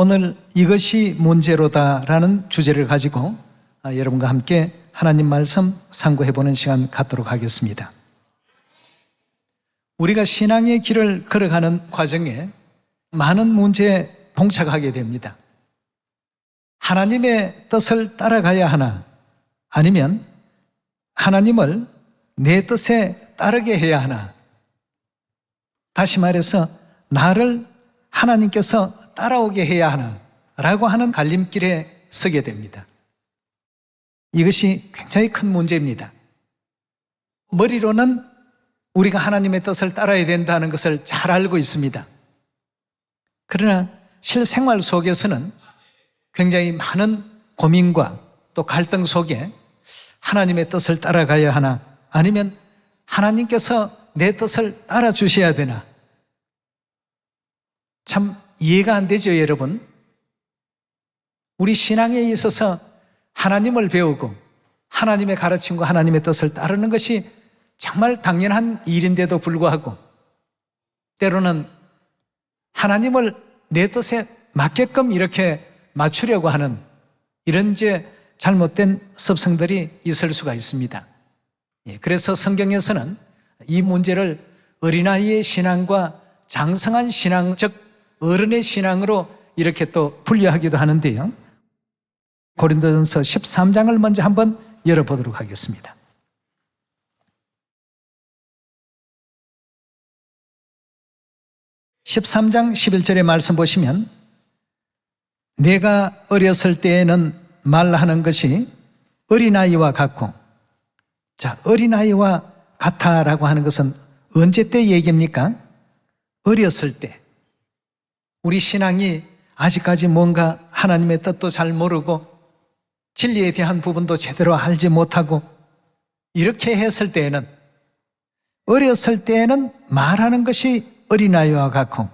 예, 오늘 이것이 문제로다라는 주제를 가지고 아, 여러분과 함께 하나님 말씀 상고해 보는 시간 갖도록 하겠습니다. 우리가 신앙의 길을 걸어가는 과정에 많은 문제에 봉착하게 됩니다. 하나님의 뜻을 따라가야 하나 아니면 하나님을 내 뜻에 따르게 해야 하나 다시 말해서 나를 하나님께서 따라오게 해야 하나 라고 하는 갈림길에 서게 됩니다. 이것이 굉장히 큰 문제입니다. 머리로는 우리가 하나님의 뜻을 따라야 된다는 것을 잘 알고 있습니다. 그러나 실생활 속에서는 굉장히 많은 고민과 또 갈등 속에 하나님의 뜻을 따라가야 하나 아니면 하나님께서 내 뜻을 따라 주셔야 되나 참 이해가 안 되죠, 여러분? 우리 신앙에 있어서 하나님을 배우고 하나님의 가르침과 하나님의 뜻을 따르는 것이 정말 당연한 일인데도 불구하고 때로는 하나님을 내 뜻에 맞게끔 이렇게 맞추려고 하는 이런 이제 잘못된 습성들이 있을 수가 있습니다. 예, 그래서 성경에서는 이 문제를 어린아이의 신앙과 장성한 신앙, 즉 어른의 신앙으로 이렇게 또 분류하기도 하는데요. 고린도전서 13장을 먼저 한번 열어보도록 하겠습니다. (13장 11절의) 말씀 보시면 내가 어렸을 때에는 말하는 것이 어린아이와 같고 자 어린아이와 같아라고 하는 것은 언제 때 얘기입니까? 어렸을 때 우리 신앙이 아직까지 뭔가 하나님의 뜻도 잘 모르고 진리에 대한 부분도 제대로 알지 못하고 이렇게 했을 때에는 어렸을 때에는 말하는 것이 어린아이와 같고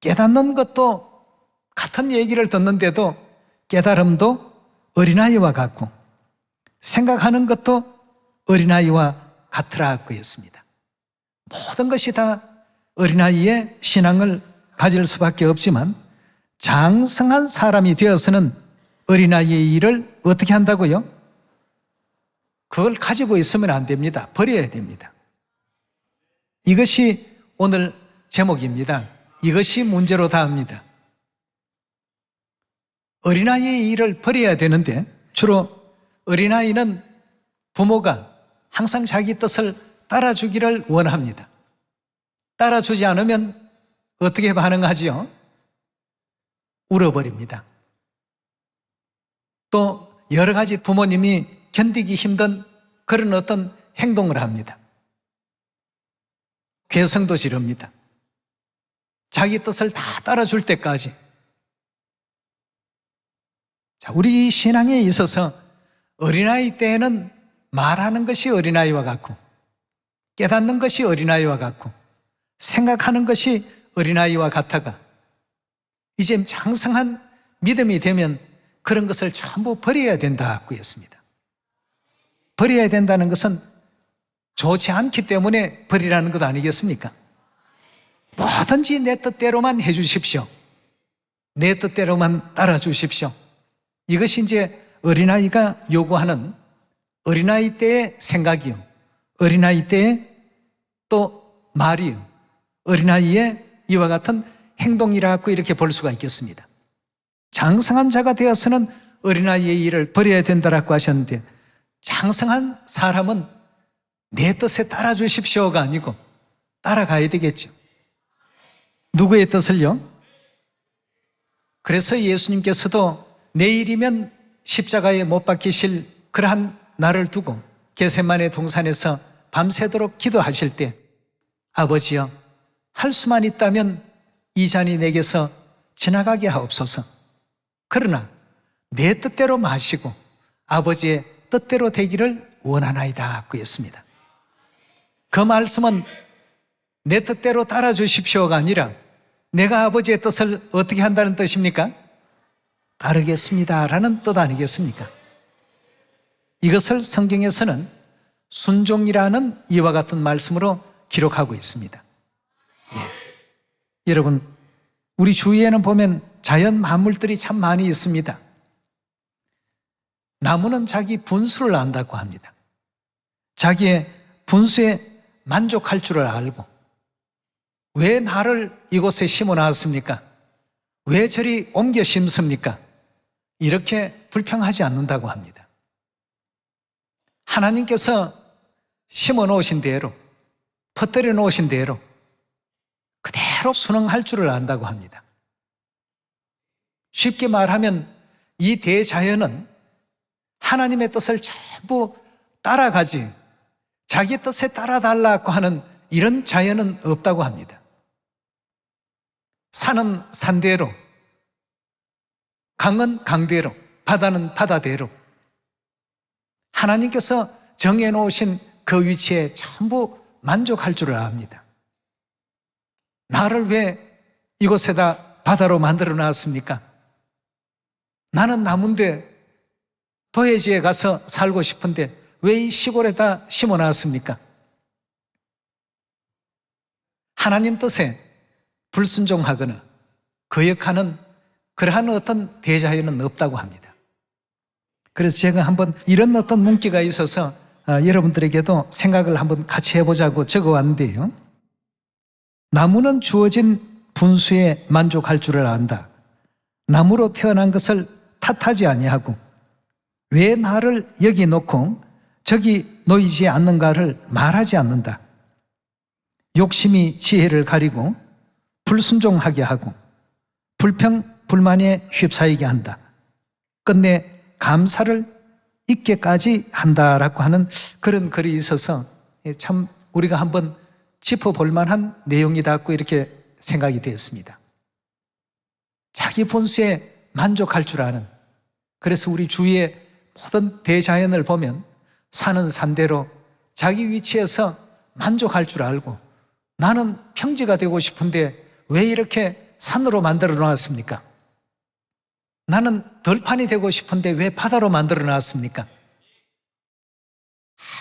깨닫는 것도 같은 얘기를 듣는데도 깨달음도 어린아이와 같고 생각하는 것도 어린아이와 같으라고 했습니다. 모든 것이 다 어린아이의 신앙을 가질 수밖에 없지만 장성한 사람이 되어서는 어린아이의 일을 어떻게 한다고요? 그걸 가지고 있으면 안 됩니다. 버려야 됩니다. 이것이 오늘 제목입니다. 이것이 문제로 다합니다. 어린아이의 일을 버려야 되는데 주로 어린아이는 부모가 항상 자기 뜻을 따라주기를 원합니다. 따라주지 않으면 어떻게 반응하지요? 울어버립니다. 또 여러 가지 부모님이 견디기 힘든 그런 어떤 행동을 합니다. 괴성도 지릅니다. 자기 뜻을 다 따라줄 때까지. 자, 우리 신앙에 있어서 어린아이 때에는 말하는 것이 어린아이와 같고, 깨닫는 것이 어린아이와 같고, 생각하는 것이 어린아이와 같아가, 이제 장성한 믿음이 되면 그런 것을 전부 버려야 된다고 했습니다. 버려야 된다는 것은 좋지 않기 때문에 버리라는 것 아니겠습니까? 뭐든지 내 뜻대로만 해 주십시오. 내 뜻대로만 따라 주십시오. 이것이 이제 어린아이가 요구하는 어린아이 때의 생각이요. 어린아이 때의 또 말이요. 어린아이의 이와 같은 행동이라고 이렇게 볼 수가 있겠습니다. 장성한 자가 되어서는 어린아이의 일을 버려야 된다라고 하셨는데 장성한 사람은 내 뜻에 따라 주십시오가 아니고 따라가야 되겠죠. 누구의 뜻을요? 그래서 예수님께서도 내일이면 십자가에 못 박히실 그러한 날을 두고 게세만의 동산에서 밤새도록 기도하실 때 아버지여 할 수만 있다면 이 잔이 내게서 지나가게 하옵소서. 그러나 내 뜻대로 마시고 아버지의 뜻대로 되기를 원하나이다. 그 했습니다. 그 말씀은 내 뜻대로 따라 주십시오가 아니라 내가 아버지의 뜻을 어떻게 한다는 뜻입니까? 따르겠습니다. 라는 뜻 아니겠습니까? 이것을 성경에서는 순종이라는 이와 같은 말씀으로 기록하고 있습니다. 예. 여러분, 우리 주위에는 보면 자연 만물들이 참 많이 있습니다. 나무는 자기 분수를 안다고 합니다. 자기의 분수에 만족할 줄을 알고 왜 나를 이곳에 심어 놨습니까? 왜 저리 옮겨 심습니까? 이렇게 불평하지 않는다고 합니다. 하나님께서 심어 놓으신 대로, 퍼뜨려 놓으신 대로 그대로 순응할 줄을 안다고 합니다. 쉽게 말하면 이 대자연은 하나님의 뜻을 전부 따라가지 자기 뜻에 따라달라고 하는 이런 자연은 없다고 합니다. 산은 산대로, 강은 강대로, 바다는 바다대로 하나님께서 정해놓으신 그 위치에 전부 만족할 줄을 압니다. 나를 왜 이곳에다 바다로 만들어 놨습니까? 나는 나무인데 도해지에 가서 살고 싶은데 왜 이 시골에다 심어 놨습니까? 하나님 뜻에 불순종하거나 거역하는 그러한 어떤 대자연은 없다고 합니다. 그래서 제가 한번 이런 어떤 문기가 있어서 아, 여러분들에게도 생각을 한번 같이 해보자고 적어왔는데요. 나무는 주어진 분수에 만족할 줄을 안다. 나무로 태어난 것을 탓하지 아니하고 왜 나를 여기 놓고 저기 놓이지 않는가를 말하지 않는다. 욕심이 지혜를 가리고 불순종하게 하고 불평 불만에 휩싸이게 한다. 끝내 감사를 잊게까지 한다라고 하는 그런 글이 있어서 참 우리가 한번 짚어볼 만한 내용이다고 이렇게 생각이 되었습니다. 자기 본수에 만족할 줄 아는 그래서 우리 주위의 모든 대자연을 보면 사는 산대로 자기 위치에서 만족할 줄 알고 나는 평지가 되고 싶은데 왜 이렇게 산으로 만들어 놨습니까? 나는 덜판이 되고 싶은데 왜 바다로 만들어 놨습니까?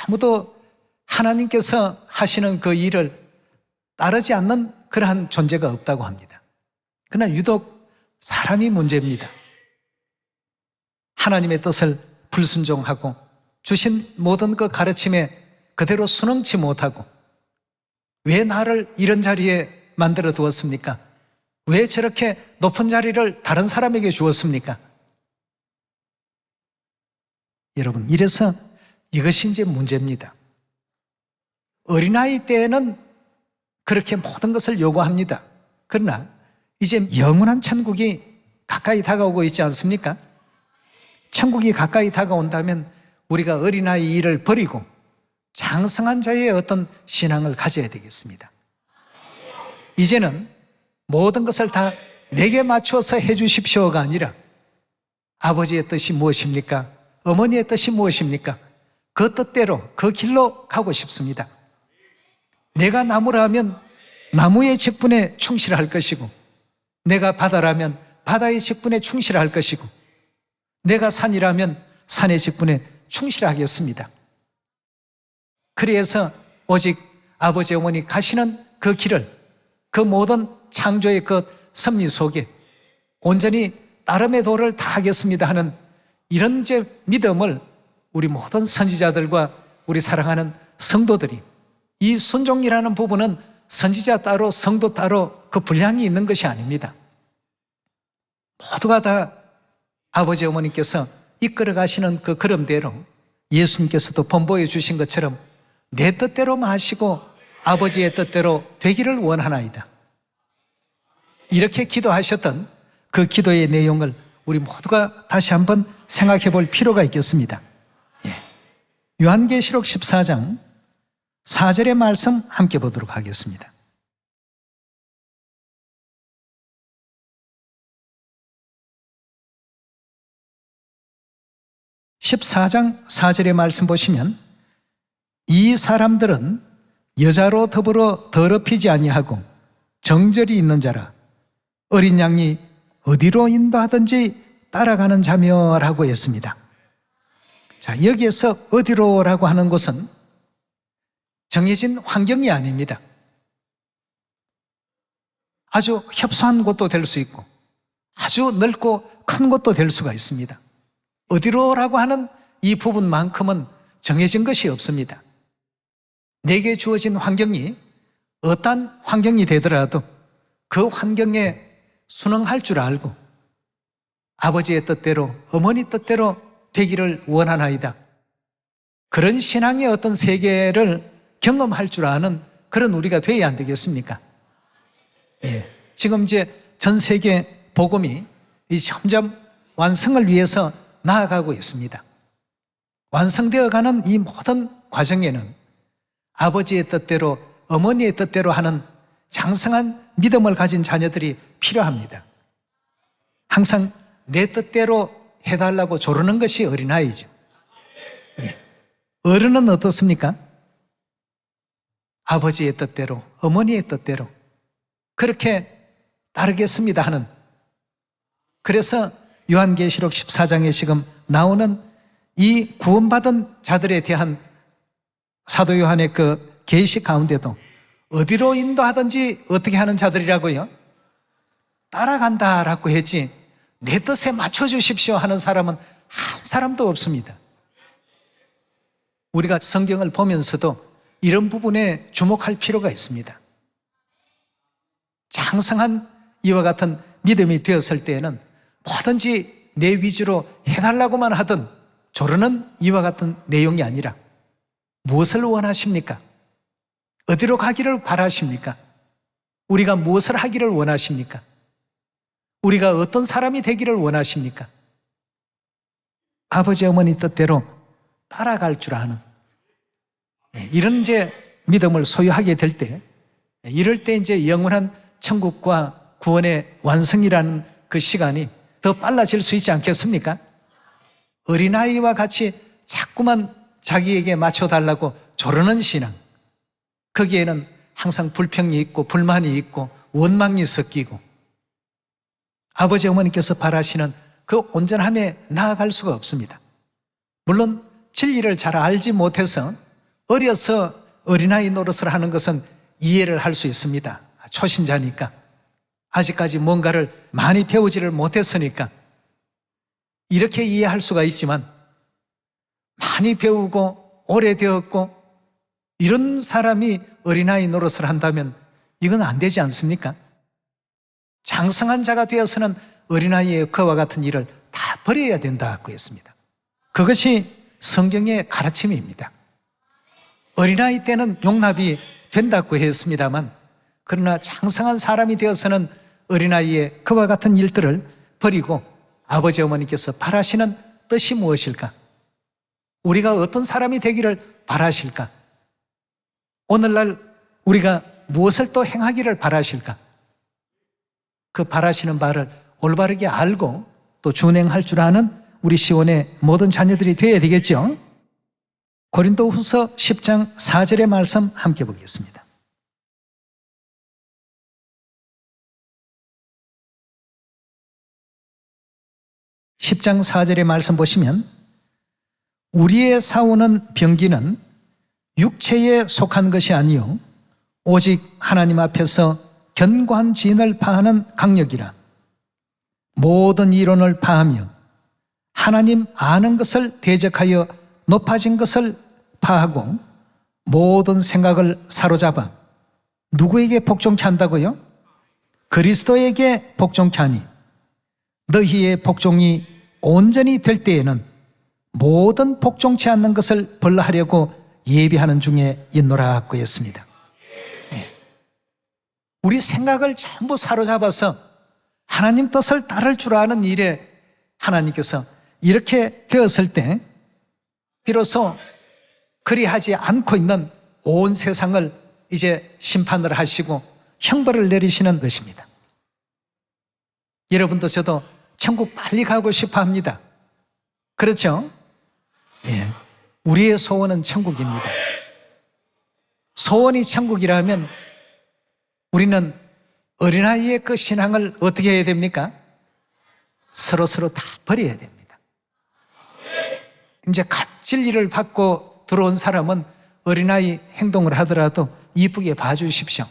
아무도 하나님께서 하시는 그 일을 따르지 않는 그러한 존재가 없다고 합니다. 그러나 유독 사람이 문제입니다. 하나님의 뜻을 불순종하고 주신 모든 그 가르침에 그대로 순응치 못하고 왜 나를 이런 자리에 만들어 두었습니까? 왜 저렇게 높은 자리를 다른 사람에게 주었습니까? 여러분, 이래서 이것이 이제 문제입니다. 어린아이 때에는 그렇게 모든 것을 요구합니다. 그러나 이제 영원한 천국이 가까이 다가오고 있지 않습니까? 천국이 가까이 다가온다면 우리가 어린아이 일을 버리고 장성한 자의 어떤 신앙을 가져야 되겠습니다. 이제는 모든 것을 다 내게 맞추어서 해 주십시오가 아니라 아버지의 뜻이 무엇입니까? 어머니의 뜻이 무엇입니까? 그 뜻대로 그 길로 가고 싶습니다. 내가 나무라면 나무의 직분에 충실할 것이고 내가 바다라면 바다의 직분에 충실할 것이고 내가 산이라면 산의 직분에 충실하겠습니다. 그래서 오직 아버지 어머니 가시는 그 길을 그 모든 창조의 그 섭리 속에 온전히 나름의 도를 다 하겠습니다 하는 이런 제 믿음을 우리 모든 선지자들과 우리 사랑하는 성도들이 이 순종이라는 부분은 선지자 따로 성도 따로 그 분량이 있는 것이 아닙니다. 모두가 다 아버지 어머니께서 이끌어 가시는 그 걸음대로 예수님께서도 본보여 주신 것처럼 내 뜻대로 마시고 아버지의 뜻대로 되기를 원하나이다. 이렇게 기도하셨던 그 기도의 내용을 우리 모두가 다시 한번 생각해 볼 필요가 있겠습니다. 예. 요한계시록 14장 4절의 말씀 함께 보도록 하겠습니다. (14장 4절의) 말씀 보시면 이 사람들은 여자로 더불어 더럽히지 아니하고 정절이 있는 자라 어린 양이 어디로 인도하든지 따라가는 자며라고 했습니다. 자, 여기에서 어디로라고 하는 것은 정해진 환경이 아닙니다. 아주 협소한 곳도 될 수 있고 아주 넓고 큰 곳도 될 수가 있습니다. 어디로라고 하는 이 부분만큼은 정해진 것이 없습니다. 내게 주어진 환경이 어떠한 환경이 되더라도 그 환경에 순응할 줄 알고 아버지의 뜻대로 어머니 뜻대로 되기를 원하나이다. 그런 신앙의 어떤 세계를 경험할 줄 아는 그런 우리가 돼야 안 되겠습니까? 예. 지금 이제 전 세계 복음이 이 점점 완성을 위해서 나아가고 있습니다. 완성되어 가는 이 모든 과정에는 아버지의 뜻대로 어머니의 뜻대로 하는 장성한 믿음을 가진 자녀들이 필요합니다. 항상 내 뜻대로 해달라고 조르는 것이 어린아이죠. 예. 어른은 어떻습니까? 아버지의 뜻대로, 어머니의 뜻대로 그렇게 따르겠습니다 하는 그래서 요한계시록 14장에 지금 나오는 이 구원받은 자들에 대한 사도 요한의 그 계시 가운데도 어디로 인도하든지 어떻게 하는 자들이라고요? 따라간다라고 했지 내 뜻에 맞춰 주십시오 하는 사람은 한 사람도 없습니다. 우리가 성경을 보면서도 이런 부분에 주목할 필요가 있습니다. 장성한 이와 같은 믿음이 되었을 때에는 뭐든지 내 위주로 해달라고만 하던 조르는 이와 같은 내용이 아니라 무엇을 원하십니까? 어디로 가기를 바라십니까? 우리가 무엇을 하기를 원하십니까? 우리가 어떤 사람이 되기를 원하십니까? 아버지 어머니 뜻대로 따라갈 줄 아는 예, 이런 이제 믿음을 소유하게 될 때, 예, 이럴 때 이제 영원한 천국과 구원의 완성이라는 그 시간이 더 빨라질 수 있지 않겠습니까? 어린아이와 같이 자꾸만 자기에게 맞춰달라고 조르는 신앙. 거기에는 항상 불평이 있고 불만이 있고 원망이 섞이고 아버지 어머니께서 바라시는 그 온전함에 나아갈 수가 없습니다. 물론 진리를 잘 알지 못해서 어려서 어린아이 노릇을 하는 것은 이해를 할 수 있습니다. 초신자니까. 아직까지 뭔가를 많이 배우지를 못했으니까. 이렇게 이해할 수가 있지만, 많이 배우고, 오래되었고, 이런 사람이 어린아이 노릇을 한다면 이건 안 되지 않습니까? 장성한 자가 되어서는 어린아이의 그와 같은 일을 다 버려야 된다고 했습니다. 그것이 성경의 가르침입니다. 어린아이 때는 용납이 된다고 했습니다만 그러나 장성한 사람이 되어서는 어린아이의 그와 같은 일들을 버리고 아버지 어머니께서 바라시는 뜻이 무엇일까? 우리가 어떤 사람이 되기를 바라실까? 오늘날 우리가 무엇을 또 행하기를 바라실까? 그 바라시는 바를 올바르게 알고 또 준행할 줄 아는 우리 시온의 모든 자녀들이 되어야 되겠죠? 고린도 후서 10장 4절의 말씀 함께 보겠습니다. (10장 4절의 말씀 보시면 우리의 사오는 병기는 육체에 속한 것이 아니요 오직 하나님 앞에서 견고한 진을 파하는 강력이라 모든 이론을 파하며 하나님 아는 것을 대적하여 높아진 것을 파하고 모든 생각을 사로잡아 누구에게 복종케 한다고요? 그리스도에게 복종케 하니 너희의 복종이 온전히 될 때에는 모든 복종치 않는 것을 벌하려고 예비하는 중에 있노라 고 했습니다. 네. 우리 생각을 전부 사로잡아서 하나님 뜻을 따를 줄 아는 일에 하나님께서 이렇게 되었을 때 비로소 그리하지 않고 있는 온 세상을 이제 심판을 하시고 형벌을 내리시는 것입니다. 여러분도 저도 천국 빨리 가고 싶어 합니다. 그렇죠? 예. 우리의 소원은 천국입니다. 소원이 천국이라면 우리는 어린아이의 그 신앙을 어떻게 해야 됩니까? 서로서로 다 버려야 됩니다. 이제 갓 진리를 받고 들어온 사람은 어린아이 행동을 하더라도 이쁘게 봐주십시오.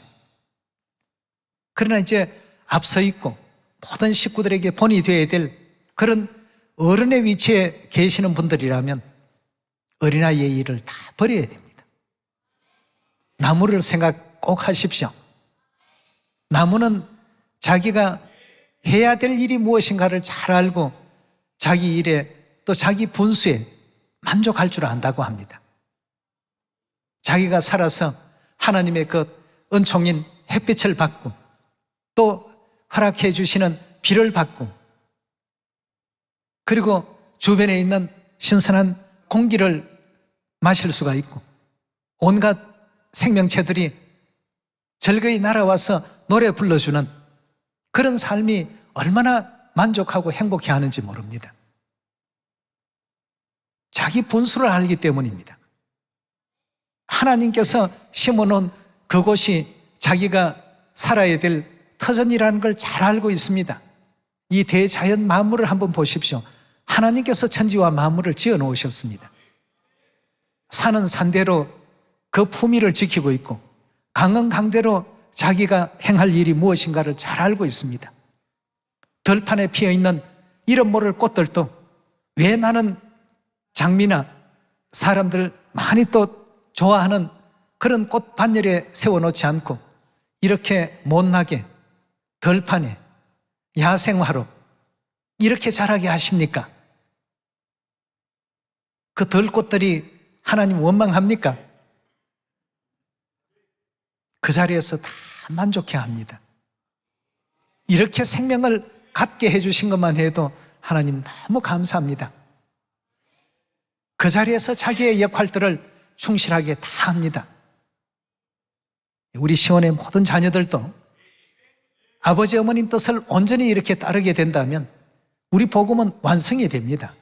그러나 이제 앞서 있고 모든 식구들에게 본이 되어야 될 그런 어른의 위치에 계시는 분들이라면 어린아이의 일을 다 버려야 됩니다. 나무를 생각 꼭 하십시오. 나무는 자기가 해야 될 일이 무엇인가를 잘 알고 자기 일에 또 자기 분수에 만족할 줄 안다고 합니다. 자기가 살아서 하나님의 그 은총인 햇빛을 받고 또 허락해 주시는 비를 받고 그리고 주변에 있는 신선한 공기를 마실 수가 있고 온갖 생명체들이 즐거이 날아와서 노래 불러주는 그런 삶이 얼마나 만족하고 행복해 하는지 모릅니다. 자기 분수를 알기 때문입니다. 하나님께서 심어놓은 그곳이 자기가 살아야 될 터전이라는 걸 잘 알고 있습니다. 이 대자연 만물을 한번 보십시오. 하나님께서 천지와 만물을 지어 놓으셨습니다. 산은 산대로 그 품위를 지키고 있고 강은 강대로 자기가 행할 일이 무엇인가를 잘 알고 있습니다. 들판에 피어 있는 이름 모를 꽃들도 왜 나는 장미나 사람들 많이 또 좋아하는 그런 꽃 반열에 세워놓지 않고 이렇게 못나게 들판에 야생화로 이렇게 자라게 하십니까? 그 들꽃들이 하나님 원망합니까? 그 자리에서 다 만족해 합니다. 이렇게 생명을 갖게 해주신 것만 해도 하나님 너무 감사합니다. 그 자리에서 자기의 역할들을 충실하게 다 합니다. 우리 시원의 모든 자녀들도 아버지 어머님 뜻을 온전히 이렇게 따르게 된다면 우리 복음은 완성이 됩니다.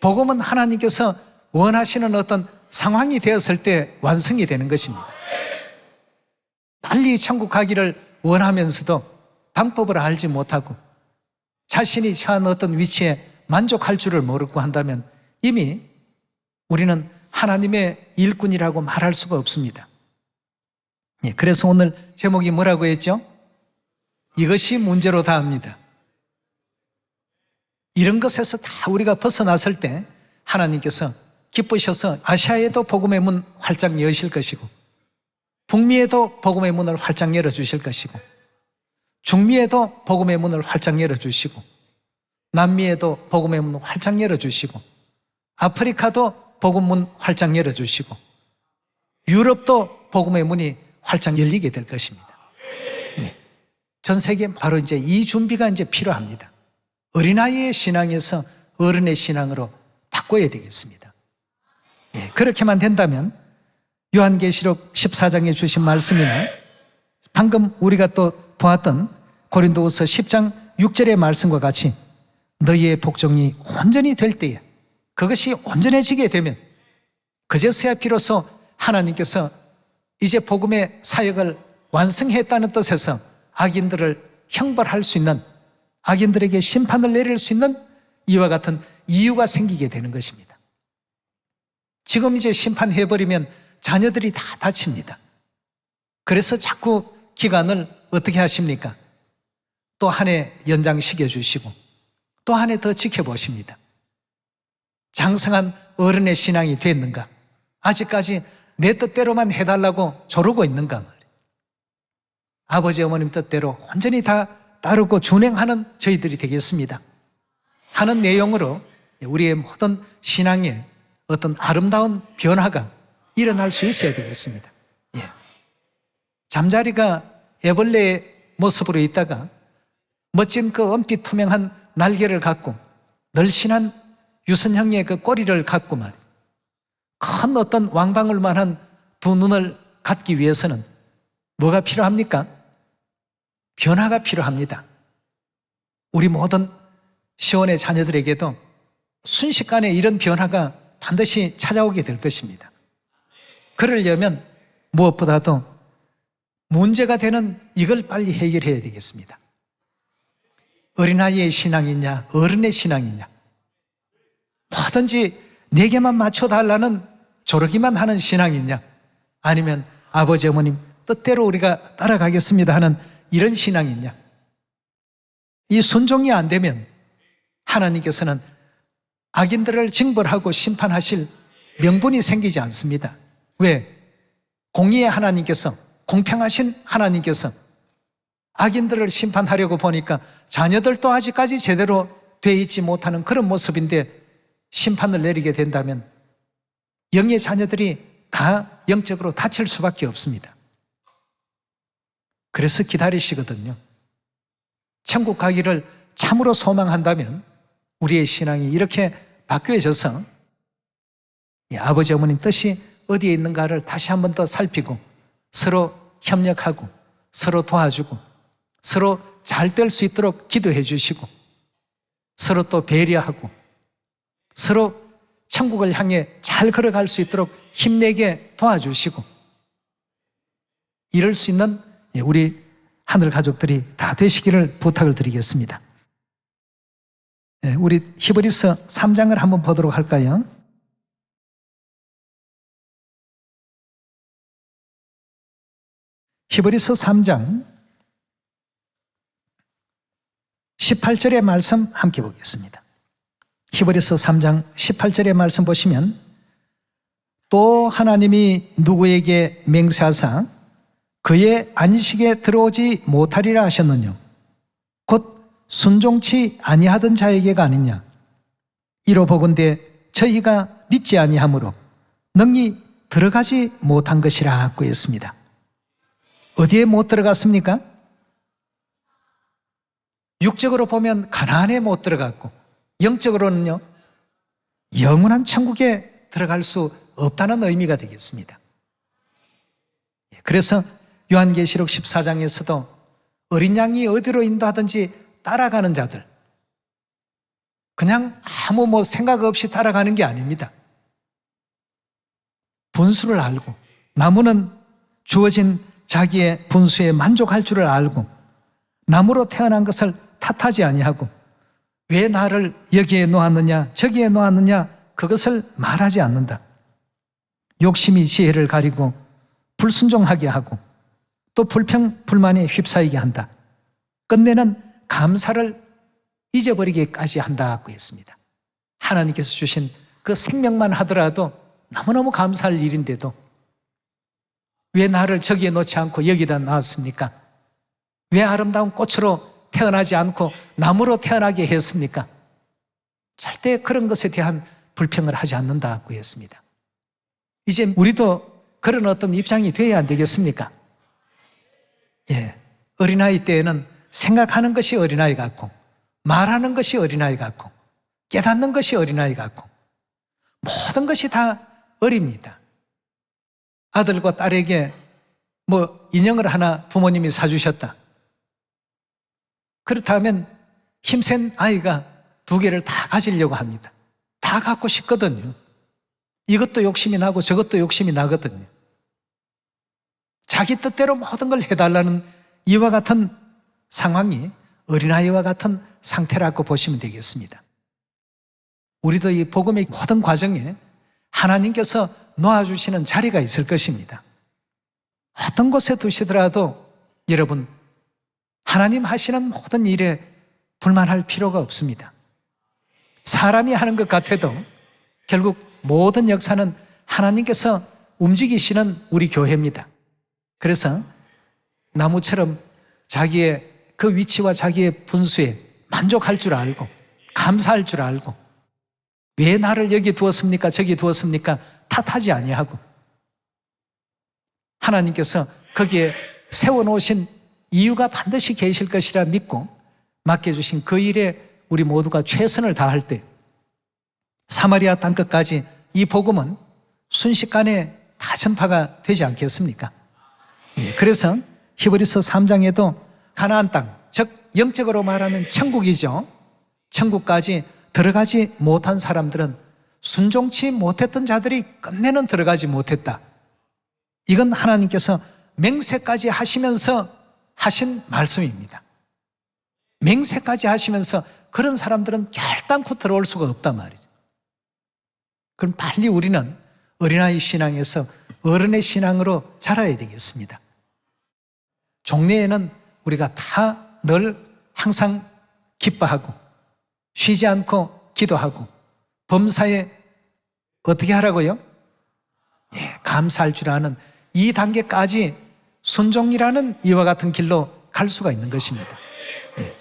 복음은 하나님께서 원하시는 어떤 상황이 되었을 때 완성이 되는 것입니다. 빨리 천국 가기를 원하면서도 방법을 알지 못하고 자신이 처한 어떤 위치에 만족할 줄을 모르고 한다면 이미 우리는 하나님의 일꾼이라고 말할 수가 없습니다. 예, 그래서 오늘 제목이 뭐라고 했죠? 이것이 문제로 다합니다. 이런 것에서 다 우리가 벗어났을 때 하나님께서 기쁘셔서 아시아에도 복음의 문 활짝 여실 것이고 북미에도 복음의 문을 활짝 열어주실 것이고 중미에도 복음의 문을 활짝 열어주시고 남미에도 복음의 문을 활짝 열어주시고 아프리카도 복음 문 활짝 열어주시고 유럽도 복음의 문이 활짝 열리게 될 것입니다. 네. 전 세계 바로 이제 이 준비가 이제 필요합니다. 어린아이의 신앙에서 어른의 신앙으로 바꿔야 되겠습니다. 예, 그렇게만 된다면 요한계시록 14장에 주신 말씀이나 방금 우리가 또 보았던 고린도후서 10장 6절의 말씀과 같이 너희의 복종이 온전히 될 때에 그것이 온전해지게 되면 그제서야 비로소 하나님께서 이제 복음의 사역을 완성했다는 뜻에서 악인들을 형벌할 수 있는 악인들에게 심판을 내릴 수 있는 이와 같은 이유가 생기게 되는 것입니다. 지금 이제 심판해버리면 자녀들이 다 다칩니다. 그래서 자꾸 기간을 어떻게 하십니까? 또 한 해 연장시켜 주시고 또 한 해 더 지켜보십니다. 장성한 어른의 신앙이 됐는가? 아직까지 내 뜻대로만 해달라고 조르고 있는가. 아버지 어머님 뜻대로 완전히 다 따르고 준행하는 저희들이 되겠습니다. 하는 내용으로 우리의 모든 신앙에 어떤 아름다운 변화가 일어날 수 있어야 되겠습니다. 예. 잠자리가 애벌레의 모습으로 있다가 멋진 그 은빛 투명한 날개를 갖고 널씬한 유선형의 그 꼬리를 갖고 말이죠. 큰 어떤 왕방울만한 두 눈을 갖기 위해서는 뭐가 필요합니까? 변화가 필요합니다. 우리 모든 시원의 자녀들에게도 순식간에 이런 변화가 반드시 찾아오게 될 것입니다. 그러려면 무엇보다도 문제가 되는 이걸 빨리 해결해야 되겠습니다. 어린아이의 신앙이냐, 어른의 신앙이냐. 뭐든지 내게만 맞춰달라는 조르기만 하는 신앙이냐, 아니면 아버지, 어머님 뜻대로 우리가 따라가겠습니다 하는 이런 신앙이냐. 이 순종이 안 되면 하나님께서는 악인들을 징벌하고 심판하실 명분이 생기지 않습니다. 왜? 공의의 하나님께서, 공평하신 하나님께서 악인들을 심판하려고 보니까 자녀들도 아직까지 제대로 돼 있지 못하는 그런 모습인데 심판을 내리게 된다면 영의 자녀들이 다 영적으로 다칠 수밖에 없습니다. 그래서 기다리시거든요. 천국 가기를 참으로 소망한다면 우리의 신앙이 이렇게 바뀌어져서 이 아버지 어머님 뜻이 어디에 있는가를 다시 한 번 더 살피고 서로 협력하고 서로 도와주고 서로 잘 될 수 있도록 기도해 주시고 서로 또 배려하고 서로 천국을 향해 잘 걸어갈 수 있도록 힘내게 도와주시고 이럴 수 있는 우리 하늘 가족들이 다 되시기를 부탁을 드리겠습니다. 네, 우리 히브리서 3장을 한번 보도록 할까요? 히브리서 3장 18절의 말씀 함께 보겠습니다. 히브리서 3장 18절의 말씀 보시면 또 하나님이 누구에게 맹세하사 그의 안식에 들어오지 못하리라 하셨느냐 곧 순종치 아니하던 자에게가 아니냐 이로 보건대 저희가 믿지 아니하므로 능히 들어가지 못한 것이라고 했습니다. 어디에 못 들어갔습니까? 육적으로 보면 가나안에 못 들어갔고 영적으로는요 영원한 천국에 들어갈 수 없다는 의미가 되겠습니다. 예, 그래서 요한계시록 14장에서도 어린 양이 어디로 인도하든지 따라가는 자들 그냥 아무 뭐 생각 없이 따라가는 게 아닙니다. 분수를 알고 나무는 주어진 자기의 분수에 만족할 줄을 알고 나무로 태어난 것을 탓하지 아니하고 왜 나를 여기에 놓았느냐 저기에 놓았느냐 그것을 말하지 않는다. 욕심이 지혜를 가리고 불순종하게 하고 또 불평 불만에 휩싸이게 한다. 끝내는 감사를 잊어버리게까지 한다고 했습니다. 하나님께서 주신 그 생명만 하더라도 너무너무 감사할 일인데도 왜 나를 저기에 놓지 않고 여기다 놨습니까? 왜 아름다운 꽃으로 태어나지 않고 나무로 태어나게 했습니까? 절대 그런 것에 대한 불평을 하지 않는다고 했습니다. 이제 우리도 그런 어떤 입장이 되어야 안 되겠습니까? 예. 어린아이 때에는 생각하는 것이 어린아이 같고, 말하는 것이 어린아이 같고, 깨닫는 것이 어린아이 같고, 모든 것이 다 어립니다. 아들과 딸에게 뭐 인형을 하나 부모님이 사주셨다. 그렇다면 힘센 아이가 두 개를 다 가지려고 합니다. 다 갖고 싶거든요. 이것도 욕심이 나고 저것도 욕심이 나거든요. 자기 뜻대로 모든 걸 해달라는 이와 같은 상황이 어린아이와 같은 상태라고 보시면 되겠습니다. 우리도 이 복음의 모든 과정에 하나님께서 놓아주시는 자리가 있을 것입니다. 어떤 곳에 두시더라도 여러분, 하나님 하시는 모든 일에 불만할 필요가 없습니다. 사람이 하는 것 같아도 결국 모든 역사는 하나님께서 움직이시는 우리 교회입니다. 그래서 나무처럼 자기의 그 위치와 자기의 분수에 만족할 줄 알고 감사할 줄 알고 왜 나를 여기 두었습니까? 저기 두었습니까? 탓하지 아니하고 하나님께서 거기에 세워놓으신 이유가 반드시 계실 것이라 믿고 맡겨주신 그 일에 우리 모두가 최선을 다할 때 사마리아 땅끝까지 이 복음은 순식간에 다 전파가 되지 않겠습니까? 예, 그래서 히브리서 3장에도 가나안 땅, 즉 영적으로 말하면 천국이죠. 천국까지 들어가지 못한 사람들은 순종치 못했던 자들이 끝내는 들어가지 못했다. 이건 하나님께서 맹세까지 하시면서 하신 말씀입니다. 맹세까지 하시면서 그런 사람들은 결단코 들어올 수가 없단 말이죠. 그럼 빨리 우리는 어린아이 신앙에서 어른의 신앙으로 자라야 되겠습니다. 종례에는 우리가 다 늘 항상 기뻐하고 쉬지 않고 기도하고 범사에 어떻게 하라고요? 예, 감사할 줄 아는 이 단계까지 순종이라는 이와 같은 길로 갈 수가 있는 것입니다. 예,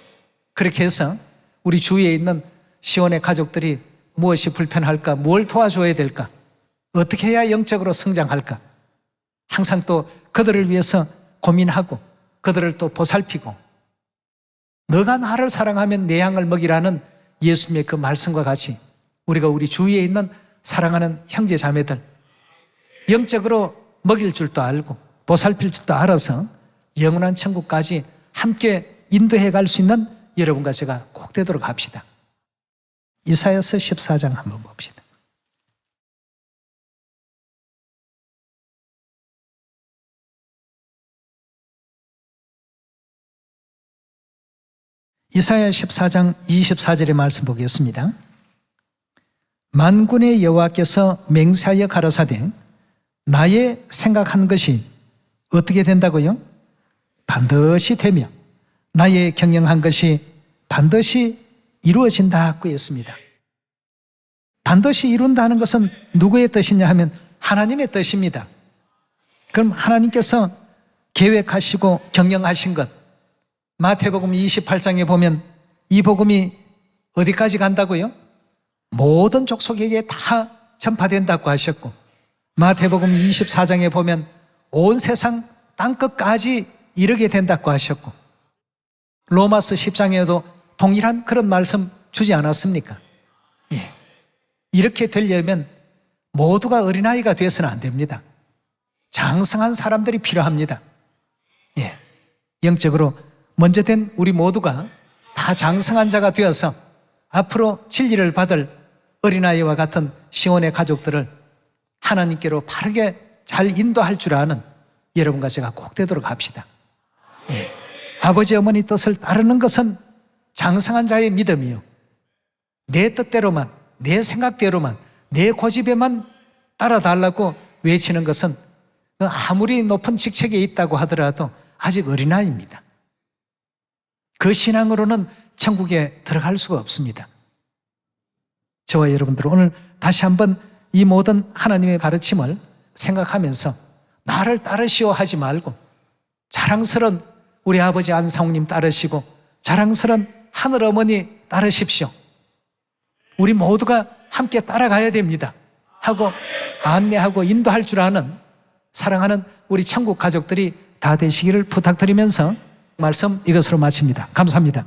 그렇게 해서 우리 주위에 있는 시원의 가족들이 무엇이 불편할까? 뭘 도와줘야 될까? 어떻게 해야 영적으로 성장할까? 항상 또 그들을 위해서 고민하고 그들을 또 보살피고 너가 나를 사랑하면 내 양을 먹이라는 예수님의 그 말씀과 같이 우리가 우리 주위에 있는 사랑하는 형제 자매들 영적으로 먹일 줄도 알고 보살필 줄도 알아서 영원한 천국까지 함께 인도해 갈 수 있는 여러분과 제가 꼭 되도록 합시다. 이사야서 14장 한번 봅시다. 이사야 14장 24절의 말씀 보겠습니다. 만군의 여호와께서 맹세하여 가라사대 나의 생각한 것이 어떻게 된다고요? 반드시 되며 나의 경영한 것이 반드시 이루어진다고 했습니다. 반드시 이룬다는 것은 누구의 뜻이냐 하면 하나님의 뜻입니다. 그럼 하나님께서 계획하시고 경영하신 것 마태복음 28장에 보면 이 복음이 어디까지 간다고요? 모든 족속에게 다 전파된다고 하셨고 마태복음 24장에 보면 온 세상 땅끝까지 이르게 된다고 하셨고 로마스 10장에도 동일한 그런 말씀 주지 않았습니까? 예. 이렇게 되려면 모두가 어린아이가 되어서는 안 됩니다. 장성한 사람들이 필요합니다. 예. 영적으로 먼저 된 우리 모두가 다 장성한 자가 되어서 앞으로 진리를 받을 어린아이와 같은 시온의 가족들을 하나님께로 바르게 잘 인도할 줄 아는 여러분과 제가 꼭 되도록 합시다. 예. 아버지 어머니 뜻을 따르는 것은 장성한 자의 믿음이요. 내 뜻대로만, 내 생각대로만, 내 고집에만 따라달라고 외치는 것은 아무리 높은 직책에 있다고 하더라도 아직 어린아이입니다. 그 신앙으로는 천국에 들어갈 수가 없습니다. 저와 여러분들 오늘 다시 한번 이 모든 하나님의 가르침을 생각하면서 나를 따르시오 하지 말고 자랑스런 우리 아버지 안상우님 따르시고 자랑스런 하늘 어머니 따르십시오. 우리 모두가 함께 따라가야 됩니다. 하고 안내하고 인도할 줄 아는 사랑하는 우리 천국 가족들이 다 되시기를 부탁드리면서 말씀 이것으로 마칩니다. 감사합니다.